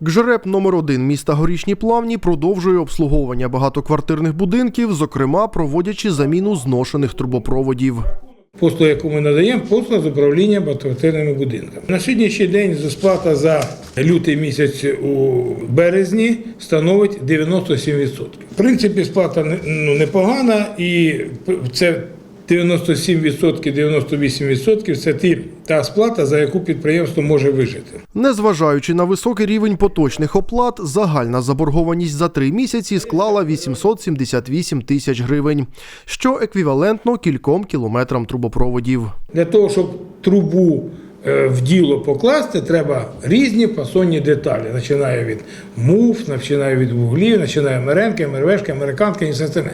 ГЖРЕП номер 1 міста Горішні Плавні продовжує обслуговування багатоквартирних будинків, зокрема проводячи заміну зношених трубопроводів. Послуга, яку ми надаємо, послуга з управління багатоквартирними будинками. На сьогоднішній день сплата за лютий місяць у березні становить 97%. В принципі, сплата ну, непогана, і це 97%, 98% це ті, та сплата, за яку підприємство може вижити. Незважаючи на високий рівень поточних оплат, загальна заборгованість за три місяці склала 878 тисяч гривень, що еквівалентно кільком кілометрам трубопроводів. Для того, щоб трубу в діло покласти, треба різні фасонні деталі. Починає від муф, починає від вуглів, починає меренки, мервешки, американки і все це.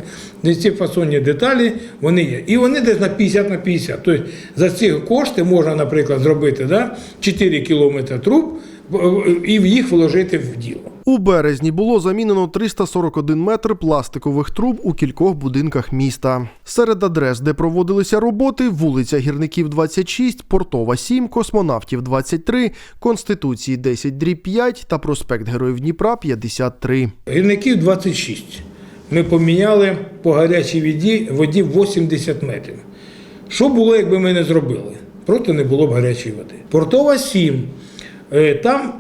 Десь ці фасонні деталі вони є. І вони десь на 50 на 50. Тобто за ці кошти можна, наприклад, зробити да, 4 кілометри труб е, і в їх вложити в діло. У березні було замінено 341 метр пластикових труб у кількох будинках міста. Серед адрес, де проводилися роботи, вулиця Гірників 26, Портова 7, Космонавтів 23, Конституції 10 дріб 5 та проспект Героїв Дніпра 53. Гірників 26. Ми поміняли по гарячій воді, воді 80 метрів. Що було, якби ми не зробили? Просто не було б гарячої води. Портова 7. Е, Там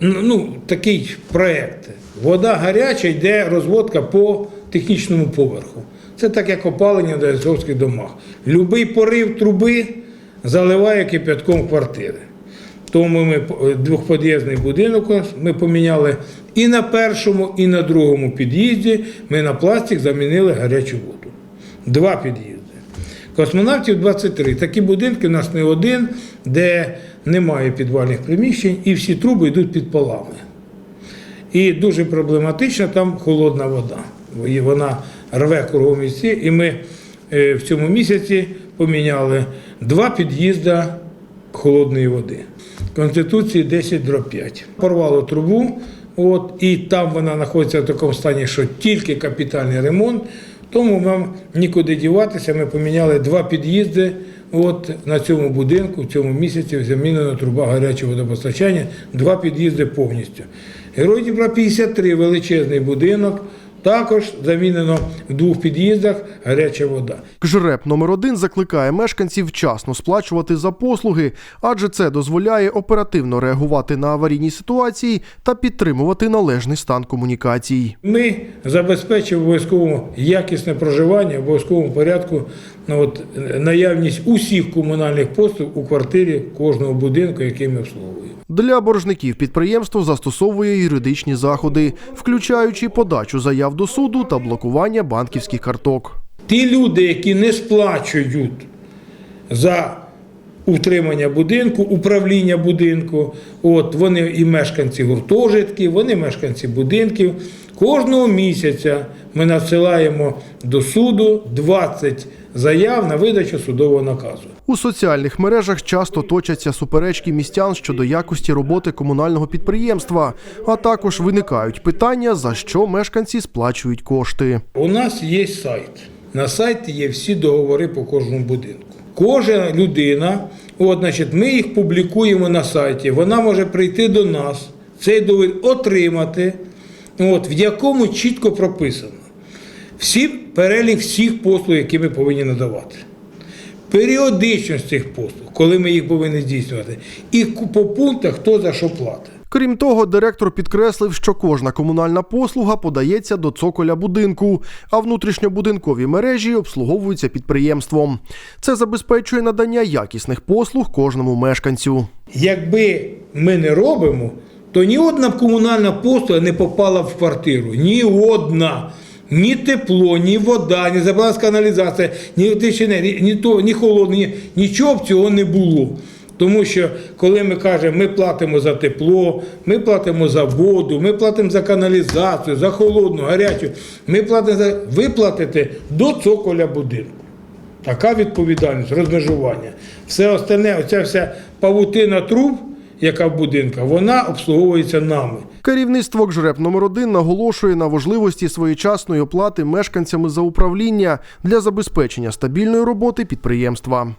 ну, такий проєкт. Вода гаряча, йде розводка по технічному поверху. Це так, як опалення в азовських домах. Любий порив труби заливає кипятком квартири. Тому ми е, двохпод'їзний будинок ми поміняли і на першому, і на другому під'їзді. Ми на пластик замінили гарячу воду. Два під'їзди. Космонавтів 23. Такі будинки у нас не один, де немає підвальних приміщень, і всі труби йдуть під полами. І дуже проблематична там холодна вода. І Вона рве кругом місці. І ми е, в цьому місяці поміняли два під'їзди холодної води. Конституції 10 дроб 5. Порвало трубу, от, і там вона знаходиться в такому стані, що тільки капітальний ремонт. Тому нам нікуди діватися. Ми поміняли два під'їзди. От на цьому будинку в цьому місяці замінена труба гарячого водопостачання, два під'їзди повністю. Герой Дніпра 53 величезний будинок. Також замінено в двох під'їздах гаряча вода. КЖРЕП номер 1 закликає мешканців вчасно сплачувати за послуги, адже це дозволяє оперативно реагувати на аварійні ситуації та підтримувати належний стан комунікацій. Ми забезпечимо обов'язково якісне проживання, обов'язковому порядку ну, от, наявність усіх комунальних послуг у квартирі кожного будинку, який ми обслуговуємо. Для боржників підприємство застосовує юридичні заходи, включаючи подачу заяв до суду та блокування банківських карток. Ті люди, які не сплачують за утримання будинку, управління будинку, от вони і мешканці гуртожитків, вони мешканці будинків. Кожного місяця ми надсилаємо до суду 20 заяв на видачу судового наказу. У соціальних мережах часто точаться суперечки містян щодо якості роботи комунального підприємства, а також виникають питання, за що мешканці сплачують кошти. У нас є сайт. На сайті є всі договори по кожному будинку. Кожна людина, от, значить, ми їх публікуємо на сайті. Вона може прийти до нас, цей договір отримати, от, в якому чітко прописано всі перелік всіх послуг, які ми повинні надавати. Періодичність цих послуг, коли ми їх повинні здійснювати, і по пунктах хто за що платить. Крім того, директор підкреслив, що кожна комунальна послуга подається до цоколя будинку, а внутрішньобудинкові мережі обслуговуються підприємством. Це забезпечує надання якісних послуг кожному мешканцю. Якби ми не робимо, то ні одна комунальна послуга не попала в квартиру. Ні одна. Ні тепло, ні вода, ні забралась каналізація, ні електричне, ні, ні, то, ні холодне, ні, нічого б цього не було. Тому що коли ми кажемо, ми платимо за тепло, ми платимо за воду, ми платимо за каналізацію, за холодну, гарячу, ми платимо за ви платите до цоколя будинку. Така відповідальність, розмежування. Все остальне, оця вся павутина труб, яка в будинках, вона обслуговується нами. Керівництво КЖРЕП номер 1 наголошує на важливості своєчасної оплати мешканцями за управління для забезпечення стабільної роботи підприємства.